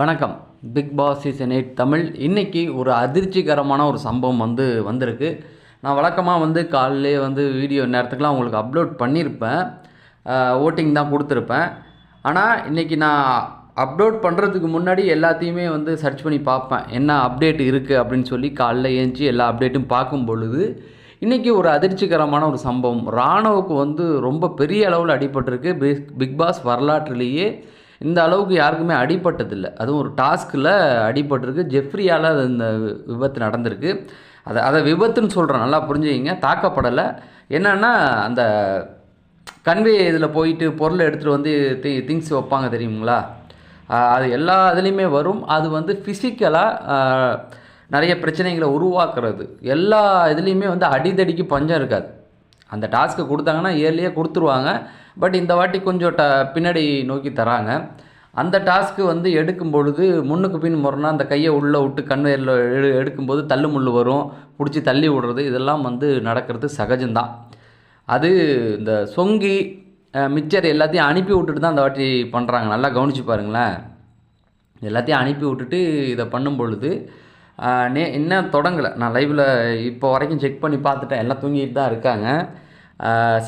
வணக்கம். Bigg Boss season eight Tamil. இன்றைக்கி ஒரு அதிர்ச்சிகரமான ஒரு சம்பவம் வந்து வந்திருக்கு. நான் வழக்கமாக வந்து காலையிலே வந்து வீடியோ நேரத்துக்குலாம் உங்களுக்கு அப்லோட் பண்ணியிருப்பேன். ஓட்டிங் தான் கொடுத்துருப்பேன். ஆனால் இன்றைக்கி நான் அப்லோட் பண்ணுறதுக்கு முன்னாடி எல்லாத்தையுமே வந்து சர்ச் பண்ணி பார்ப்பேன். என்ன அப்டேட் இருக்குது அப்படின்னு சொல்லி காலைல ஏஞ்சி எல்லா அப்டேட்டும் பார்க்கும் பொழுது இன்றைக்கி ஒரு அதிர்ச்சிகரமான ஒரு சம்பவம். ராணுவுக்கு வந்து ரொம்ப பெரிய அளவில் அடிபட்டிருக்கு. பிக் பிக் பாஸ் வரலாற்றிலேயே இந்த அளவுக்கு யாருக்குமே அடிபட்டதில்லை. அதுவும் ஒரு டாஸ்கில் அடிபட்டிருக்கு. ஜெஃப்ரியால் அது இந்த விபத்து நடந்திருக்கு. அதை அதை விபத்துன்னு சொல்கிறேன் நல்லா புரிஞ்சுக்கிங்க. தாக்கப்படலை. என்னன்னா அந்த கன்வே இதில் போயிட்டு பொருளை எடுத்துகிட்டு வந்து தி திங்ஸ் வைப்பாங்க தெரியுங்களா? அது எல்லா இதுலேயுமே வரும். அது வந்து ஃபிசிக்கலாக நிறைய பிரச்சனைகளை உருவாக்குறது. எல்லா இதுலேயுமே வந்து அடிதடிக்கு பஞ்சம் இருக்காது. அந்த டாஸ்க்கு கொடுத்தாங்கன்னா இயர்லியே கொடுத்துருவாங்க. பட் இந்த வாட்டி கொஞ்சம் ட பின்னாடி நோக்கி தராங்க. அந்த டாஸ்க்கு வந்து எடுக்கும் பொழுது முன்னுக்கு பின் முறைனா அந்த கையை உள்ளே விட்டு கன்வேரில் எடு எடுக்கும்போது தள்ளு முள்ளு வரும். பிடிச்சி தள்ளி விடுறது இதெல்லாம் வந்து நடக்கிறது சகஜம்தான். அது இந்த சொங்கி அஹ், மிச்சர் எல்லாத்தையும் அனுப்பி விட்டுட்டு தான் அந்த வாட்டி பண்ணுறாங்க நல்லா கவனிச்சு பாருங்களேன். எல்லாத்தையும் அனுப்பி விட்டுட்டு இதை பண்ணும் பொழுது நே இன்னும் தொடங்கலை. நான் லைவில் இப்போ வரைக்கும் செக் பண்ணி பார்த்துட்டேன். எல்லாம் தூங்கிட்டு தான் இருக்காங்க.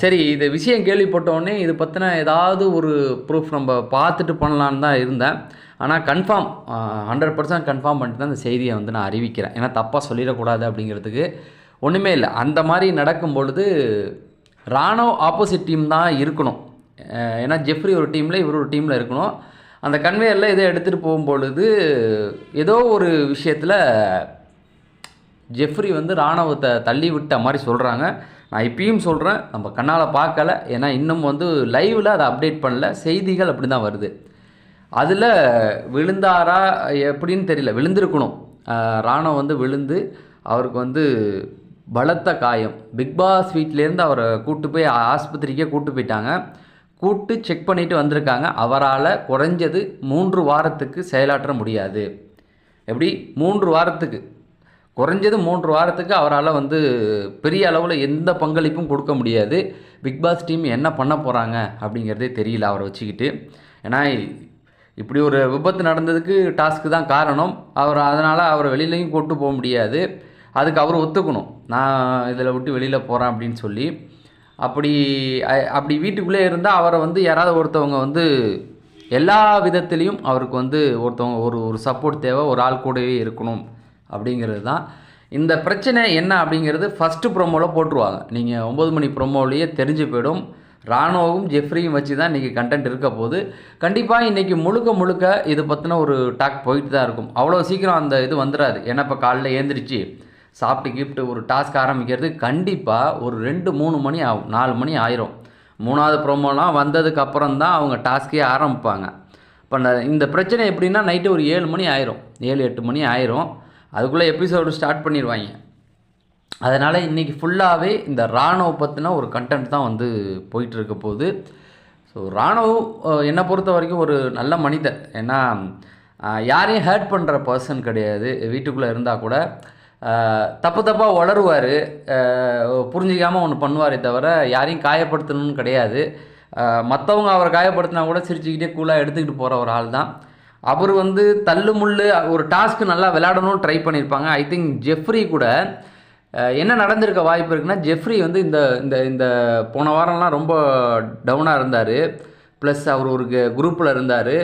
சரி இது விஷயம் கேள்விப்பட்ட உடனே இது பற்றின ஏதாவது ஒரு ப்ரூஃப் நம்ம பார்த்துட்டு பண்ணலான்னு தான் இருந்தேன். ஆனால் கன்ஃபார்ம் ஹண்ட்ரட் பர்சன்ட் கன்ஃபார்ம் பண்ணிட்டு தான் இந்த செய்தியை வந்து நான் அறிவிக்கிறேன். ஏன்னா தப்பாக சொல்லிடக்கூடாது அப்படிங்கிறதுக்கு ஒன்றுமே இல்லை. அந்த மாதிரி நடக்கும் பொழுது ராணுவ ஆப்போசிட் டீம் தான் இருக்கணும். ஏன்னா ஜெஃப்ரி ஒரு டீமில் இவர் ஒரு டீமில் இருக்கணும். அந்த கன்வேயரில் இதை எடுத்துகிட்டு போகும்பொழுது ஏதோ ஒரு விஷயத்தில் ஜெஃப்ரி வந்து ராணுவத்தை தள்ளி விட்ட மாதிரி சொல்கிறாங்க நான் இப்பயும் சொல்கிறேன் நம்ம கண்ணால் பார்க்கல. ஏன்னா இன்னும் வந்து லைவில் அதை அப்டேட் பண்ணல. செய்திகள் அப்படி தான் வருது. அதில் விழுந்தாரா எப்படின்னு தெரியல. விழுந்திருக்கணும். ஆஹ் ராணுவம் வந்து விழுந்து அவருக்கு வந்து பலத்த காயம். பிக் பாஸ் வீட்டிலேருந்து அவரை கூட்டு போய் ஆஸ்பத்திரிக்கே கூட்டு போயிட்டாங்க. கூட்டு செக் பண்ணிட்டு வந்திருக்காங்க. அவரால் குறைஞ்சது மூன்று வாரத்துக்கு செயலாற்ற முடியாது. எப்படி? மூன்று வாரத்துக்கு. குறைஞ்சது மூன்று வாரத்துக்கு அவரால் வந்து பெரிய அளவில் எந்த பங்களிப்பும் கொடுக்க முடியாது. பிக் பாஸ் டீம் என்ன பண்ண போகிறாங்க அப்படிங்கிறதே தெரியல அவரை வச்சுக்கிட்டு. ஏன்னா இப்படி ஒரு விபத்து நடந்ததுக்கு டாஸ்க்கு தான் காரணம். அவர் அதனால் அவரை வெளியிலையும் கூட்டு போக முடியாது. அதுக்கு அவர் ஒத்துக்கணும். நான் இதில் விட்டு வெளியில் போகிறேன் அப்படின்னு சொல்லி அப்படி அப்படி வீட்டுக்குள்ளே இருந்தால் அவரை வந்து யாராவது ஒருத்தவங்க வந்து எல்லா விதத்துலேயும் அவருக்கு வந்து ஒருத்தவங்க ஒரு ஒரு சப்போர்ட் தேவை ஒரு ஆள் கூடவே இருக்கணும் அப்படிங்கிறது தான். இந்த பிரச்சனை என்ன அப்படிங்கிறது ஃபஸ்ட்டு ப்ரோமோவில் போட்டுருவாங்க. நீங்கள் ஒம்பது மணி ப்ரோமோவிலேயே தெரிஞ்சு போயிடும். ராணுவமும் ஜெஃப்ரியும் வச்சு தான் இன்றைக்கி கண்டென்ட் இருக்க போது கண்டிப்பாக இன்றைக்கி முழுக்க முழுக்க இது பற்றின ஒரு டாக் போயிட்டு தான் இருக்கும். அவ்வளோ சீக்கிரம் அந்த இது வந்துடாது ஏன்னா இப்போ காலைல ஏந்திரிச்சு சாப்பிட்டு கிஃப்ட்டு ஒரு டாஸ்க் ஆரம்பிக்கிறது கண்டிப்பாக ஒரு ரெண்டு மூணு மணி ஆகும். நாலு மணி ஆயிரும். மூணாவது ப்ரோமோலாம் வந்ததுக்கப்புறம் தான் அவங்க டாஸ்க்கே ஆரம்பிப்பாங்க. இப்போ இந்த- இந்த பிரச்சனை எப்படின்னா நைட்டு ஒரு ஏழு மணி ஆயிரும். ஏழு எட்டு மணி ஆயிரும். அதுக்குள்ளே எபிசோடு ஸ்டார்ட் பண்ணிடுவாங்க. அதனால் இன்றைக்கி ஃபுல்லாகவே இந்த ராணுவ பற்றின ஒரு கண்டென்ட் தான் வந்து போயிட்டுருக்க போகுது. ஸோ ராணுவம் என்னை பொறுத்த வரைக்கும் ஒரு நல்ல மனிதர். ஏன்னா யாரையும் ஹேர்ட் பண்ணுற பர்சன் கிடையாது. வீட்டுக்குள்ளே இருந்தால் கூட தப்பு தப்பாக வளருவார். புரிஞ்சிக்காமல் ஒன்று பண்ணுவாரே தவிர யாரையும் காயப்படுத்தணும்னு கிடையாது. மற்றவங்க அவரை காயப்படுத்தினா கூட சிரிச்சுக்கிட்டே கூலாக எடுத்துக்கிட்டு போகிற ஒரு ஆள் தான். அவர் வந்து தள்ளு முள்ளு ஒரு டாஸ்க்கு நல்லா விளையாடணும்னு ட்ரை பண்ணியிருப்பாங்க ஐ திங்க் ஜெஃப்ரி கூட என்ன நடந்திருக்க வாய்ப்பு இருக்குன்னா ஜெஃப்ரி வந்து இந்த இந்த இந்த போன வாரம்லாம் ரொம்ப டவுனாக இருந்தார். ப்ளஸ் அவர் ஒரு குரூப்பில் இருந்தார்.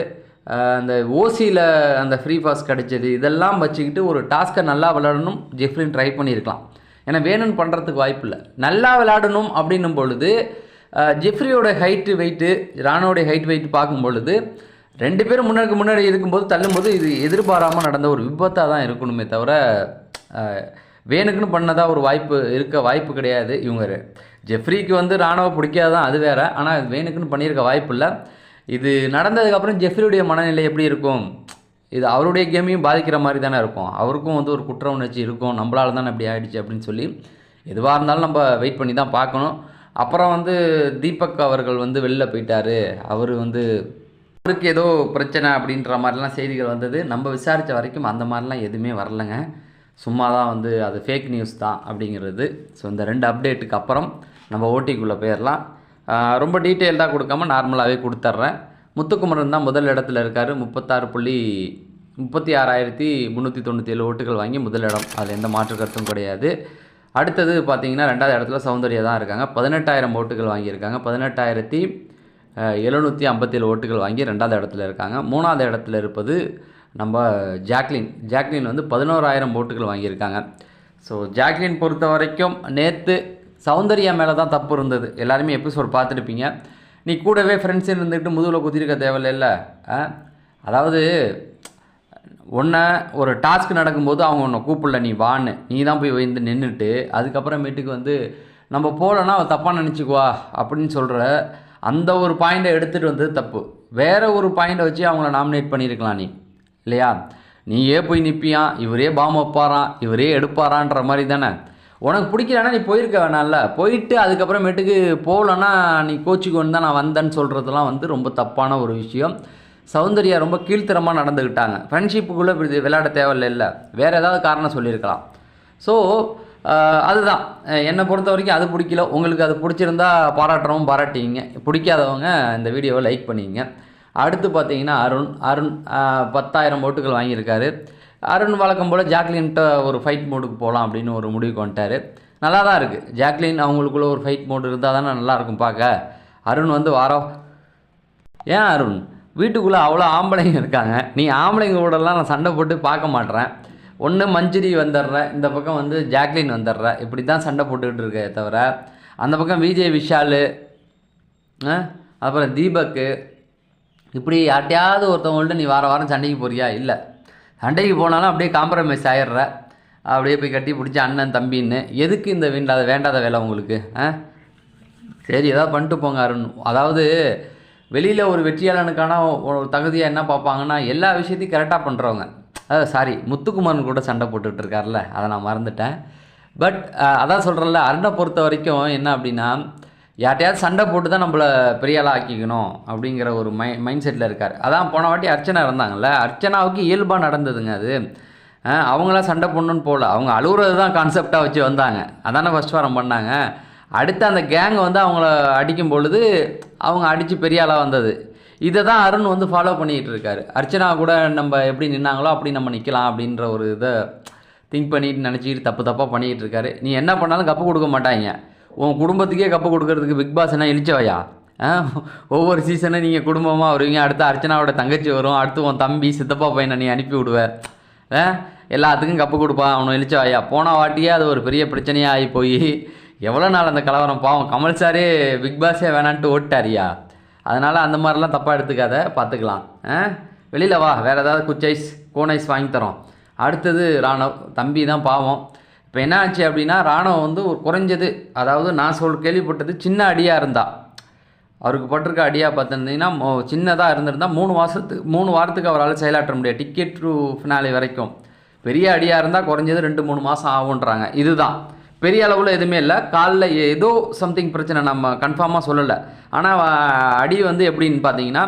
அந்த ஓசியில் அந்த ஃப்ரீ பாஸ் கிடைச்சது இதெல்லாம் வச்சுக்கிட்டு ஒரு டாஸ்க்கை நல்லா விளாடணும் ஜெஃப்ரின் ட்ரை பண்ணியிருக்கலாம். ஏன்னா வேணும்னு பண்ணுறதுக்கு வாய்ப்பு இல்லை. நல்லா விளாடணும் அப்படின்னும் பொழுது ஜெஃப்ரியோட ஹைட்டு வெயிட்டு ராணுவோடைய ஹைட் வெயிட் பார்க்கும் பொழுது ரெண்டு பேரும் முன்னாடி முன்னாடி இருக்கும்போது தள்ளும்போது இது எதிர்பாராமல் நடந்த ஒரு விபத்தாக தான் இருக்கணுமே தவிர வேணுக்குன்னு பண்ணதா ஒரு வாய்ப்பு இருக்க வாய்ப்பு கிடையாது இவங்க. ஜெஃப்ரிக்கு வந்து ராணுவ பிடிக்காதான் அது வேறு. ஆனால் வேணுக்குன்னு பண்ணியிருக்க வாய்ப்பு இல்லை. இது நடந்ததுக்கப்புறம் ஜெஃப்ரியுடைய மனநிலை எப்படி இருக்கும்? இது அவருடைய கேமையும் பாதிக்கிற மாதிரி தானே இருக்கும். அவருக்கும் வந்து ஒரு குற்ற உணர்ச்சி இருக்கும். நம்மளால தானே இப்படி ஆகிடுச்சு அப்படின்னு சொல்லி எதுவாக இருந்தாலும் நம்ம வெயிட் பண்ணி தான் பார்க்கணும். அப்புறம் வந்து தீபக் அவர்கள் வந்து வெளில போயிட்டார். அவர் வந்து அவருக்கு ஏதோ பிரச்சனை அப்படின்ற மாதிரிலாம் செய்திகள் வந்தது. நம்ம விசாரித்த வரைக்கும் அந்த மாதிரிலாம் எதுவுமே வரலைங்க. சும்மா தான் வந்து அது ஃபேக் நியூஸ் தான் அப்படிங்கிறது. ஸோ இந்த ரெண்டு அப்டேட்டுக்கு அப்புறம் நம்ம ஓட்டிக்குள்ளே போயிடலாம். ரொம்ப டீட்டெயில்டாக கொடுக்காம நார்மலாகவே கொடுத்துட்றேன் முத்துக்குமரன் தான் முதல் இடத்துல இருக்கார். முப்பத்தாறு புள்ளி முப்பத்தி ஆறாயிரத்தி முந்நூற்றி தொண்ணூற்றி ஏழு ஓட்டுகள் வாங்கி முதலிடம் அதில் எந்த மாற்று கருத்தும் கிடையாது. அடுத்தது பார்த்தீங்கன்னா ரெண்டாவது இடத்துல சௌந்தர்யா தான் இருக்காங்க. பதினெட்டாயிரம் ஓட்டுகள் வாங்கியிருக்காங்க. பதினெட்டாயிரத்தி எழுநூற்றி ஐம்பத்தேழு ஓட்டுகள் வாங்கி ரெண்டாவது இடத்துல இருக்காங்க. மூணாவது இடத்துல இருப்பது நம்ம ஜாக்லின். ஜாக்லின் வந்து பதினோராயிரம் ஓட்டுகள் வாங்கியிருக்காங்க. ஸோ ஜாக்லின் பொறுத்த வரைக்கும் நேற்று சௌந்தர்யா மேலே தான் தப்பு இருந்தது. எல்லாருமே எபிசோட் பார்த்துருப்பீங்க. நீ கூடவே ஃப்ரெண்ட்ஸ் இருந்துக்கிட்டு முதுகில் குத்திருக்க தேவையில்ல. அதாவது ஒன்றை ஒரு டாஸ்க் நடக்கும்போது அவங்க உன்னை கூப்பிடல நீ வான்னு. நீ தான் போய் வந்து நின்றுட்டு அதுக்கப்புறமேட்டுக்கு வந்து நம்ம போகலன்னா அவள் தப்பாக நினச்சிக்குவா அப்படின்னு சொல்கிற அந்த ஒரு பாயிண்டை எடுத்துகிட்டு வந்தது தப்பு. வேற ஒரு பாயிண்டை வச்சு அவங்கள நாமினேட் பண்ணியிருக்கலாம் நீ. இல்லையா? நீயே போய் நிற்பியான் இவரே பாம் வைப்பாரான் இவரே எடுப்பாரான்ற மாதிரி தானே. உனக்கு பிடிக்கலன்னா நீ போயிருக்க வேணாம்ல. போயிட்டு அதுக்கப்புறமேட்டுக்கு போகலன்னா நீ கோச்சிக்கொண்டு தான் நான் வந்தேன்னு சொல்கிறதுலாம் வந்து ரொம்ப தப்பான ஒரு விஷயம். சௌந்தர்யா ரொம்ப கீழ்த்தரமாக நடந்துக்கிட்டாங்க ஃப்ரெண்ட்ஷிப்புக்குள்ளே இப்படி விளையாட தேவையில்லை இல்லை வேறு ஏதாவது காரணம் சொல்லியிருக்கலாம். ஸோ அதுதான். என்னை பொறுத்த வரைக்கும் அது பிடிக்கல. உங்களுக்கு அது பிடிச்சிருந்தா பாராட்டுறவும் பாராட்டிங்க. பிடிக்காதவங்க இந்த வீடியோவை லைக் பண்ணிங்க. அடுத்து பார்த்தீங்கன்னா அருண் அருண் பத்தாயிரம் ஓட்டுகள் வாங்கியிருக்காரு. அருண் வழக்கம் போல் ஜாக்லின்கிட்ட ஒரு ஃபைட் மோடுக்கு போகலாம் அப்படின்னு ஒரு முடிவுக்கு வந்துட்டார். நல்லா தான் இருக்குது ஜாக்லின் அவங்களுக்குள்ள ஒரு ஃபைட் மோடு இருந்தால் தானே நல்லாயிருக்கும் பார்க்க. அருண் வந்து வாரம் ஏன் அருண்? வீட்டுக்குள்ளே அவ்வளோ ஆம்பளைங்க இருக்காங்க. நீ ஆம்பளைங்க கூடலாம் நான் சண்டை போட்டு பார்க்க மாட்டேறேன். ஒன்று மஞ்சுரி வந்துடுறேன். இந்த பக்கம் வந்து ஜாக்லின் வந்துடுற. இப்படி தான் சண்டை போட்டுக்கிட்டு இருக்கே தவிர அந்த பக்கம் விஜய் விஷாலு அப்புறம் தீபக்கு இப்படி யார்ட்டையாவது ஒருத்தவங்கள்ட்ட நீ வார வாரம் சண்டைக்கு போறியா? இல்லை. சண்டைக்கு போனாலும் அப்படியே காம்ப்ரமைஸ் ஆயிடுற. அப்படியே போய் கட்டி பிடிச்சி அண்ணன் தம்பின்னு எதுக்கு இந்த வேண்டாத வேண்டாத வேலை உங்களுக்கு ஆ? சரி ஏதாவது பண்ணிட்டு போங்க அருண். அதாவது வெளியில் ஒரு வெற்றியாளனுக்கான ஒரு தகுதியாக என்ன பார்ப்பாங்கன்னா எல்லா விஷயத்தையும் கரெக்டாக பண்ணுறவங்க அதாவது சாரி முத்துக்குமாரன் கூட சண்டை போட்டுட்டு இருக்கார்ல அதை நான் மறந்துட்டேன். பட் அதான் சொல்கிறேன்ல அருணை பொறுத்த வரைக்கும் என்ன அப்படின்னா யார்ட்டையாவது சண்டை போட்டு தான் நம்மளை பெரிய ஆளாக ஆக்கிக்கணும் அப்படிங்கிற ஒரு மை மைண்ட் செட்டில் இருக்கார். அதான் போன வாட்டி அர்ச்சனா இருந்தாங்கள்ல அர்ச்சனாவுக்கு இயல்பாக நடந்ததுங்க அது. அவங்களாம் சண்டை போடணுன்னு போகல. அவங்க அழுகுறது தான் கான்செப்டாக வச்சு வந்தாங்க. அதானே ஃபஸ்ட் வாரம் பண்ணாங்க. அடுத்து அந்த கேங் வந்து அவங்கள அடிக்கும் பொழுது அவங்க அடித்து பெரிய ஆளாக வந்தது. இதை தான் அருண் வந்து ஃபாலோ பண்ணிகிட்டு இருக்காரு. அர்ச்சனா கூட நம்ம எப்படி நின்னாங்களோ அப்படி நம்ம நிற்கலாம் அப்படின்ற ஒரு இதை திங்க் பண்ணிட்டு நினச்சிக்கிட்டு தப்பு தப்பாக பண்ணிக்கிட்டு இருக்காரு. நீ என்ன பண்ணாலும் கப்பு கொடுக்க மாட்டாங்க. உன் குடும்பத்துக்கே கப்பு கொடுக்கறதுக்கு பிக் பாஸ் என்ன இழிச்சவையா? ஆ? ஒவ்வொரு சீசனும் நீங்கள் குடும்பமாக வருவீங்க அடுத்து அர்ச்சனாவோட தங்கச்சி வரும் அடுத்து உன் தம்பி சித்தப்பா பையனை நீ அனுப்பி விடுவேன் ஆ? எல்லாத்துக்கும் கப்பு கொடுப்பான் அவனை இழிச்சவாயா? போன வாட்டியே அது ஒரு பெரிய பிரச்சனையாக ஆகி போய். எவ்வளோ நாள் அந்த கலவரம்? பாவம் கமல் சாரே பிக் பாஸே வேணான்ட்டு ஓட்டாரியா அதனால் அந்த மாதிரிலாம் தப்பாக எடுத்துக்காத பார்த்துக்கலாம் ஆ? வெளியில் வா வேறு ஏதாவது குச்சைஸ் கோனைஸ் வாங்கி தரோம். அடுத்தது ராணவ் தம்பி தான் பாவம். இப்போ என்ன ஆச்சு அப்படின்னா ராணுவம் வந்து ஒரு குறைஞ்சது. அதாவது நான் சொல் கேள்விப்பட்டது சின்ன அடியாக இருந்தா. அவருக்கு பட்டிருக்க அடியாக பார்த்துருந்தீங்கன்னா சின்னதாக இருந்திருந்தால் மூணு மாதத்துக்கு மூணு வாரத்துக்கு அவரால் செயலாற்ற முடியாது. டிக்கெட் டு ஃபினாலி வரைக்கும். பெரிய அடியாக இருந்தால் குறைஞ்சது ரெண்டு மூணு மாதம் ஆகுன்றாங்க இதுதான். பெரிய அளவில் எதுவுமே இல்லை. காலில் ஏதோ சம்திங் பிரச்சனை நம்ம கன்ஃபார்மாக சொல்லலை. ஆனால் அடி வந்து எப்படின்னு பார்த்தீங்கன்னா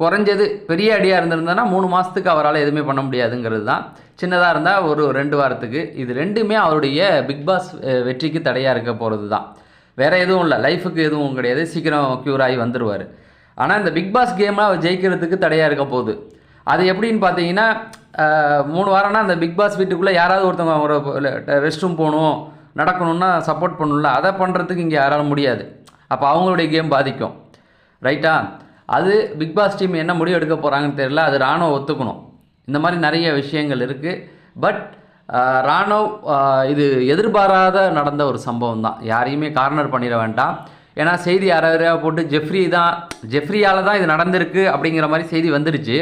குறைஞ்சது பெரிய அடியாக இருந்திருந்ததுன்னா மூணு மாதத்துக்கு அவரால் எதுவுமே பண்ண முடியாதுங்கிறது தான் சின்னதாக இருந்தால் ஒரு ரெண்டு வாரத்துக்கு. இது ரெண்டுமே அவருடைய பிக் பாஸ் வெற்றிக்கு தடையாக இருக்க போகிறது தான் வேறு எதுவும் இல்லை. லைஃபுக்கு எதுவும் கிடையாது. சீக்கிரம் க்யூர் ஆகி வந்துடுவார் ஆனால் இந்த பிக் பாஸ் கேமில் அவர் ஜெயிக்கிறதுக்கு தடையாக இருக்க போகுது. அது எப்படின்னு பார்த்தீங்கன்னா மூணு வாரம்னா அந்த பிக் பாஸ் வீட்டுக்குள்ளே யாராவது ஒருத்தவங்க ஒரு ரெஸ்ட் ரூம் போகணும் நடக்கணும்னா சப்போர்ட் பண்ணணும்ல. அதை பண்ணுறதுக்கு இங்கே யாரால முடியாது. அப்போ அவங்களுடைய கேம் பாதிக்கும். ரைட்டா அது பிக் பாஸ் டீம் என்ன முடிவு எடுக்க போகிறாங்கன்னு தெரியல அது ராணுவ ஒத்துக்கணும். இந்த மாதிரி நிறைய விஷயங்கள் இருக்குது பட் ராணுவ் இது எதிர்பாராத நடந்த ஒரு சம்பவம் தான். யாரையுமே கார்னர் பண்ணிட வேண்டாம். ஏன்னா செய்தி யாரையா போட்டு ஜெஃப்ரி தான் ஜெஃப்ரியால் தான் இது நடந்திருக்கு அப்படிங்கிற மாதிரி செய்தி வந்துருச்சு.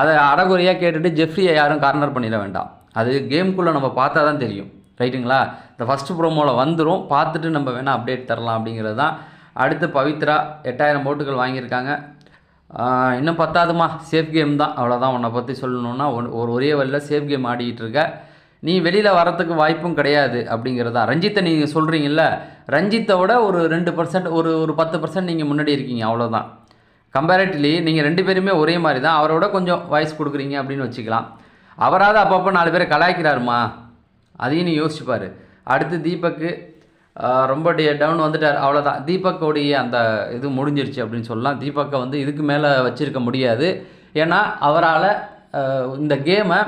அதை அறகுறையாக கேட்டுட்டு ஜெஃப்ரியை யாரும் கார்னர் பண்ணிட வேண்டாம். அது கேம்குள்ளே நம்ம பார்த்தா தான் தெரியும் ரைட்டுங்களா இந்த ஃபஸ்ட்டு ப்ரோமோவில் வந்துடும் பார்த்துட்டு நம்ம வேணால் அப்டேட் தரலாம் அப்படிங்கிறது தான் அடுத்து பவித்ரா எட்டாயிரம் போட்டுகள் வாங்கியிருக்காங்க. இன்னும் பத்தாதுமா சேஃப் கேம் தான். அவ்வளோதான் உன்னை பற்றி சொல்லணுன்னா ஒரு ஒரே வழியில் சேஃப் கேம் ஆடிக்கிட்டு இருக்க. நீ வெளியில் வரத்துக்கு வாய்ப்பும் கிடையாது அப்படிங்கிறதா? ரஞ்சித்தை நீங்கள் சொல்கிறீங்கள ரஞ்சித்தை விட ஒரு ரெண்டு பர்சன்ட் ஒரு ஒரு பத்து பர்சன்ட் நீங்கள் முன்னாடி இருக்கீங்க அவ்வளோதான் கம்பேரிட்டிவ்லி நீங்கள் ரெண்டு பேருமே ஒரே மாதிரி தான் அவரோட கொஞ்சம் வாய்ஸ் கொடுக்குறீங்க அப்படின்னு வச்சுக்கலாம். அவராவது அப்பப்போ நாலு பேரை கலாய்க்கிறாருமா? அதையும் நீ யோசிச்சுப்பார் அடுத்து தீபக்கு ரொம்ப ரொம்ப டவுன் வந்துட்டார். அவ்வளோதான் தீபக்கோடைய அந்த இது முடிஞ்சிருச்சு அப்படின்னு சொல்லலாம். தீபக்கை வந்து இதுக்கு மேலே வச்சிருக்க முடியாது. ஏன்னா அவரால் இந்த கேமை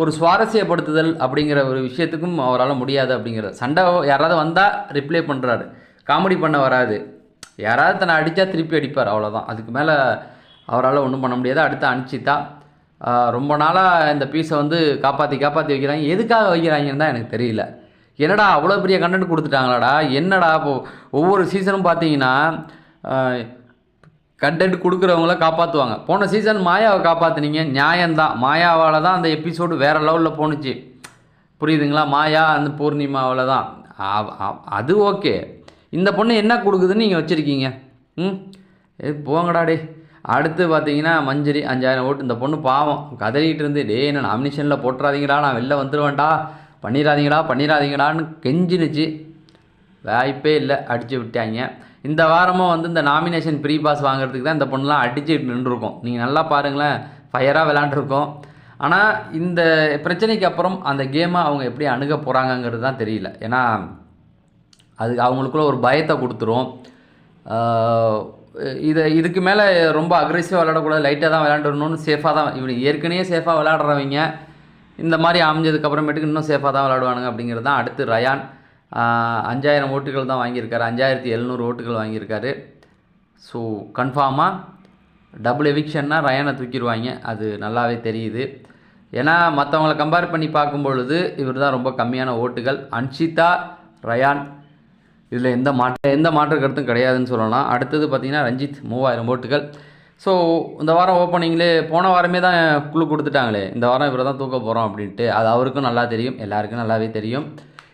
ஒரு சுவாரஸ்யப்படுத்துதல் அப்படிங்கிற ஒரு விஷயத்துக்கும் அவரால் முடியாது அப்படிங்கிறது. சண்டை யாராவது வந்தால் ரிப்ளை பண்ணுறாரு காமெடி பண்ண வராது. யாராவது தன்னை அடித்தா திருப்பி அடிப்பார். அவ்வளோதான் அதுக்கு மேலே அவரால் ஒன்றும் பண்ண முடியாது. அடுத்து அனுச்சித்தா ரொம்ப நாளாக இந்த பீஸை வந்து காப்பாற்றி காப்பாற்றி வைக்கிறாங்க. எதுக்காக வைக்கிறாங்கன்னு தான் எனக்கு தெரியல. என்னடா அவ்வளோ பெரிய கண்டென்ட் கொடுத்துட்டாங்களாடா? என்னடா இப்போ ஒவ்வொரு சீசனும் பார்த்தீங்கன்னா கண்டென்ட் கொடுக்குறவங்கள காப்பாற்றுவாங்க போன சீசன் மாயாவை காப்பாற்றுனீங்க நியாயம்தான். மாயாவால் தான் அந்த எபிசோடு வேறு லெவலில் போணுச்சு. புரியுதுங்களா? மாயா அந்த பூர்ணிமாவில் தான். அது ஓகே இந்த பொண்ணு என்ன கொடுக்குதுன்னு நீங்கள் வச்சுருக்கீங்க? ம்? ஏ போங்கடா டே அடுத்து பார்த்தீங்கன்னா மஞ்சரி அஞ்சாயிரம் ஓட்டு. இந்த பொண்ணு பாவம். கதறிக்கிட்டு இருந்து டே என்ன நாமினேஷனில் போட்டுறாதீங்கடா. நான் வெளில வந்துடுவேன்டா பண்ணிடாதீங்கடா பண்ணிடாதீங்கடான்னு கெஞ்சினுச்சு. வாய்ப்பே இல்லை அடித்து விட்டாங்க. இந்த வாரமும் வந்து இந்த நாமினேஷன் ப்ரீ பாஸ் வாங்குறதுக்கு தான் இந்த பொண்ணுலாம் அடிச்சுட்டு நின்றுருக்கோம். நீங்கள் நல்லா பாருங்களேன் ஃபயராக விளாண்டுருக்கோம் ஆனால் இந்த பிரச்சனைக்கு அப்புறம் அந்த கேமை அவங்க எப்படி அணுக போகிறாங்கங்கிறது தான் தெரியல. ஏன்னா அது அவங்களுக்குள்ள ஒரு பயத்தை கொடுத்துரும். இதை இதுக்கு மேலே ரொம்ப அக்ரெசிவாக விளையாடக்கூடாது லைட்டாக தான் விளையாண்டுடணும்னு சேஃபாக தான் இவங்க ஏற்கனவே சேஃபாக விளையாடுறவங்க இந்த மாதிரி அமைஞ்சதுக்கப்புறமேட்டுக்கு இன்னும் சேஃபாக தான் விளையாடுவானுங்க அப்படிங்கிறது தான் அடுத்து ரயான். அஞ்சாயிரம் ஓட்டுகள் தான் வாங்கியிருக்காரு. அஞ்சாயிரத்தி எழுநூறு ஓட்டுகள் வாங்கியிருக்காரு. ஸோ கன்ஃபார்மாக டபுள் எவிக்ஷன்னா ரயானை தூக்கிடுவாங்க. அது நல்லாவே தெரியுது. ஏன்னா மற்றவங்கள கம்பேர் பண்ணி பார்க்கும் பொழுது இவர் தான் ரொம்ப கம்மியான ஓட்டுகள். அன்ஷிதா ரயான் இதில் எந்த மாற்ற எந்த மாற்று கருத்தும் கிடையாதுன்னு சொல்லலாம். அடுத்தது பார்த்திங்கன்னா ரஞ்சித் மூவாயிரம் ஓட்டுகள். ஸோ இந்த வாரம் ஓப்பனிங்லே போன வாரமே தான் குழு கொடுத்துட்டாங்களே. இந்த வாரம் இவரை தான் தூக்க போகிறோம் அப்படின்ட்டு. அது அவருக்கும் நல்லா தெரியும் எல்லாருக்கும் நல்லாவே தெரியும்.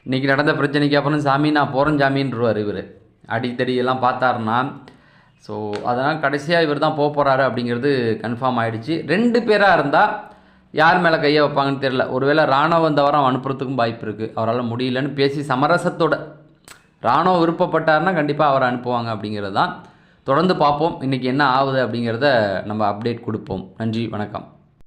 இன்றைக்கி நடந்த பிரச்சனைக்கு அப்புறம் சாமி நான் போகிறேன் சாமின்றுவார் இவர். அடித்தடியெல்லாம் பார்த்தாருன்னா. ஸோ அதனால் கடைசியாக இவர் தான் போக போகிறாரு அப்படிங்கிறது கன்ஃபார்ம் ஆகிடுச்சு ரெண்டு பேராக இருந்தால் யார் மேலே கையை வைப்பாங்கன்னு தெரியல. ஒருவேளை ராணுவ இந்த வாரம் அனுப்புறதுக்கும் வாய்ப்பு இருக்குது அவரால் முடியலன்னு பேசி சமரசத்தோட ராணுவம் விருப்பப்பட்டாருன்னா கண்டிப்பாக அவரை அனுப்புவாங்க அப்படிங்கிறது தான். தொடர்ந்து பார்ப்போம். இன்றைக்கி என்ன ஆகுது அப்படிங்கிறத நம்ம அப்டேட் கொடுப்போம். நன்றி வணக்கம்.